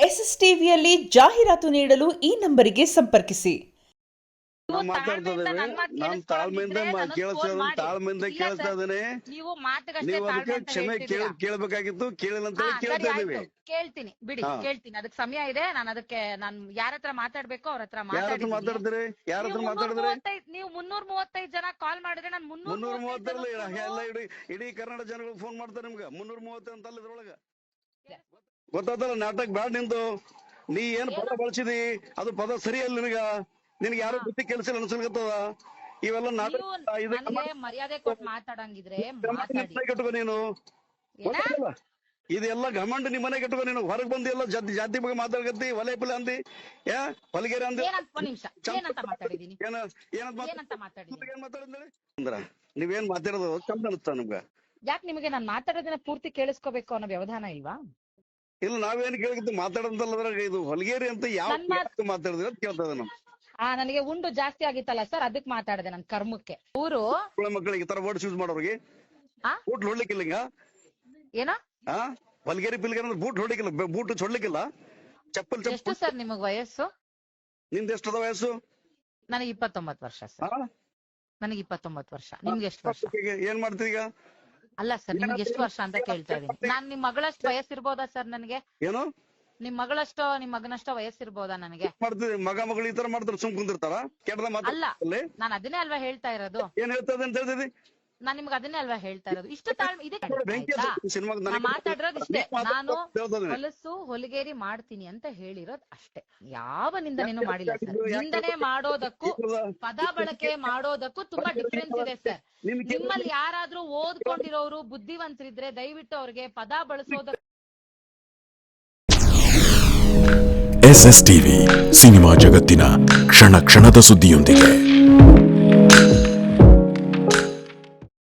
S S ಟಿವಿಯಲ್ಲಿ ಜಾಹೀರಾತು ನೀಡಲು ಈ ನಂಬರಿಗೆ ಸಂಪರ್ಕಿಸಿ. ನಾವು ನೀವು ಮಾತಾಡ್ತಾ ತಾಳ್ಮೆಯಿಂದ ಇದ್ದೇವೆ ನಾನು ತಾಳ್ಮೆಯಿಂದ ಮಾತ್ ಕೇಳಿಸ್ಕೊಳಂಗಿದ್ರೆ ಕೇಳಿಸ್ತಾ ನನಗ್ ತಾಳ್ಮೆಯಿಂದ ಕೇಳಿಸ್ತಾ ಇದ್ದೇನೆ. ನೀವು ಮಾತಿಗಷ್ಟೇ ನೀವು ಅದಕ್ಕೆ ತಾಳ್ಮೆ ಅಂತ ಕ್ಷಮೆ ಕೇಳ ಕೇಳ್ಬೇಕಾಗಿತ್ತು. ಕೇಳಿಲ್ಲ ಅಂತ ಹೇಳಿ ಕೇಳ್ತಾ ಇದೀವಿ ಕೇಳ್ತೀನಿ. ಬಿಡಿ ಹಾ. ಕೇಳ್ತೀನಿ. ಅದಕ್ಕೆ ಸಮಯ ಇದೆ. ನಾನು ಅದಕ್ಕೆ ನಾನು ಯಾರ ಹತ್ರ ಮಾತಾಡ್ಬೇಕು ಅವ್ರ ಹತ್ರ ಯಾರ ಹತ್ರ ಮಾತಾಡಿದ್ದೀನಿ. ಯಾರ ನೀವು ಹತ್ರ ಮುನ್ನೂರ ಮೂವತ್ತೈದು ನೀವು ಮುನ್ನೂರ ಮೂವತ್ತೈದು ಜನ ಕಾಲ್ ಮಾಡಿದ್ರೆ ನಾನು ಮುನ್ನೂರ ಮುನ್ನೂರ ಮೂವತ್ತರಲ್ಲಿ ಎಲ್ಲ ಇಡೀ ಇಡೀ ಕರ್ನಾಟಕ ಜನಗಳು ಫೋನ್ ಮಾಡ್ತಾರೆ ನಿಮ್ಗೆ. ಮುನ್ನೂರ ಮೂವತ್ತ ಅಂತ ಗೊತ್ತಾತಲ್ಲ ನಾಟಕ ಬ್ಯಾಡ್ ನಿಂದು. ನೀ ಏನ್ ಪದ ಬಳಸಿದಿ? ಅದು ಪದ ಸರಿ ಅಲ್ಲ ನಿನಗ. ನಿನಗೆ ಯಾರು ಬುದ್ಧಿ ಕೆಲಸ ಅನ್ಸಲ್ಗತ್ತದ ಇವೆಲ್ಲ ನಾಟಕ ನೀವು ಮರ್ಯಾದೆ ಕೊಟ್ಟು ಮಾತಾಡಂಗಿದ್ರೆ ನೀನು. ಗೊತ್ತಾಗಲ್ಲ? ಇದೆಲ್ಲ ಘಮಂಡ್ ನಿಮ್ ಮನೆ ಕಟ್ಟುಕೋ ನೀನು. ಹೊರಗ್ ಬಂದು ಎಲ್ಲ ಜಾತಿ ಜಾತಿ ಬಗ್ಗೆ ಮಾತಾಡ್ಕತ್ತಿ ಒಲೆ ಪಿಲೆ ಅಂದಿ ಏ ಹೊಲಗೇರಿ ಅಂದಿ. ಏನಂತ ಮಾತಾಡಿದ್ರಿ ನೀವೇನ್ ಮಾತಾಡೋದು? ಚಂದ ಅನಿಸ್ತಾ ನಮ್ಗ. ಯಾಕೆ ನಿಮಗೆ ನಾನು ಮಾತಾಡೋದನ್ನ ಪೂರ್ತಿ ಕೇಳಿಸ್ಕೋಬೇಕು ಅನ್ನೋ ವ್ಯವಧಾನ ಇಲ್ವಾ? ಇಲ್ಲ ನಾವೇನು ಕೇಳಿದ್ದು ಮಾತಾಡಂತಲ್ಲ ಅದ್ರಾಗ ಇದು ಹೊಲಗೇರಿ ಅಂತ ಯಾವ ಮಾತಾಡಿದ್ರಿ ಅಂತ ಕೇಳ್ತದ ನಮ್ ಆ ನನಗೆ ಉಂಡು ಜಾಸ್ತಿ ಆಗಿತ್ತಲ್ಲ ಸರ್ ಅದಕ್ಕೆ ಮಾತಾಡಿದೆ ನನ್ ಕರ್ಮಕ್ಕೆ. ಊರು? ಮಕ್ಕಳಿಗೆ ತರ ವರ್ಡ್ಸ್ ಯೂಸ್ ಮಾಡೋರಿಗೆ. ಬೂಟ್ ಹೊಡ್ಲಿಕ್ಕಿಲ್ಲ ಏನೋ? ಆ? ಹೊಲಗೇರಿ ಪಿಲ್ಗೇರಿ ಅಂದ್ರೆ ಬೂಟ್ ಹೊಡ್ಲಿಕ್ಕಿಲ್ಲ ಬೂಟ್ ಚೊಡ್ಲಿಕ್ಕಿಲ್ಲ ಚಪ್ಪಲ್ ಎಷ್ಟು ಸರ್ ನಿಮಗ್ ವಯಸ್ಸು? ನಿಮ್ದು ಎಷ್ಟದ ವಯಸ್ಸು? ನನಗೆ ಇಪ್ಪತ್ತೊಂಬತ್ತು ವರ್ಷ? ಸರ್. ನನಗೆ ಇಪ್ಪತ್ತೊಂಬತ್ತು ವರ್ಷ. ನಿಮ್ಗೆ ಎಷ್ಟು ವರ್ಷ? ಏನ್ ಮಾಡ್ತೀರಿ ಈಗ? ಅಲ್ಲ ಸರ್ ನಿಮ್ಗೆ ಎಷ್ಟು ವರ್ಷ ಅಂತ ಕೇಳ್ತಾ ಇದೀನಿ ನಾನ್ ನಿಮ್ ಮಗಳಷ್ಟು ವಯಸ್ಸಿರ್ಬೋದಾ ಸರ್ ನನಗೆ? ಏನು? ನಿಮ್ ಮಗಳಷ್ಟೋ ನಿಮ್ ಮಗನಷ್ಟೋ ವಯಸ್ಸಿರ್ಬೋದಾ ನನಗೆ? ಮಗ ಮಗಳು ಈ ತರ ಮಾಡ್ತಾರೆ ಸುಮ್ ಕುಂದಿರ್ತಾರ? ಕೆಟ್ಟದ ಅಲ್ಲ ನಾನು ನಾನ್ ಅದನ್ನೇ ಅಲ್ವಾ ಹೇಳ್ತಾ ಇರೋದು. ಏನ್ ಹೇಳ್ತದ ಅಂತ ಹೇಳ್ತಿದಿ ನಾನ್ ನಿಮ್ಗೆ ಅದನ್ನೇ ಅಲ್ವಾ ಹೇಳ್ತಾ ಇರೋದು? ಇಷ್ಟು ತಾಳ್ಮೆ ಇದೆ ಮಾತಾಡಿರೋದು ಇಷ್ಟೇ. ನಾನು ಹೊಲಸು ಹೊಲಿಗೇರಿ ಮಾಡ್ತೀನಿ ಅಂತ ಹೇಳಿರೋದು ಅಷ್ಟೇ. ಯಾವ ನಿಂದನೇನು ಮಾಡಿಲ್ಲ ಸರ್. ನಿಂದನೆ ಮಾಡೋದಕ್ಕೂ ಪದ ಬಳಕೆ ಮಾಡೋದಕ್ಕೂ ತುಂಬಾ ಡಿಫ್ರೆನ್ಸ್ ಇದೆ ಸರ್. ನಿಮ್ಮಲ್ಲಿ ಯಾರಾದ್ರೂ ಓದ್ಕೊಂಡಿರೋರು ಬುದ್ಧಿವಂತರಿದ್ರೆ ದಯವಿಟ್ಟು ಅವ್ರಿಗೆ ಪದ ಬಳಸೋದಕ್ಕೆ ಎಸ್ ಎಸ್ ಟಿವಿ ಸಿನಿಮಾ ಜಗತ್ತಿನ ಕ್ಷಣ ಕ್ಷಣದ ಸುದ್ದಿಯೊಂದಿಗೆ.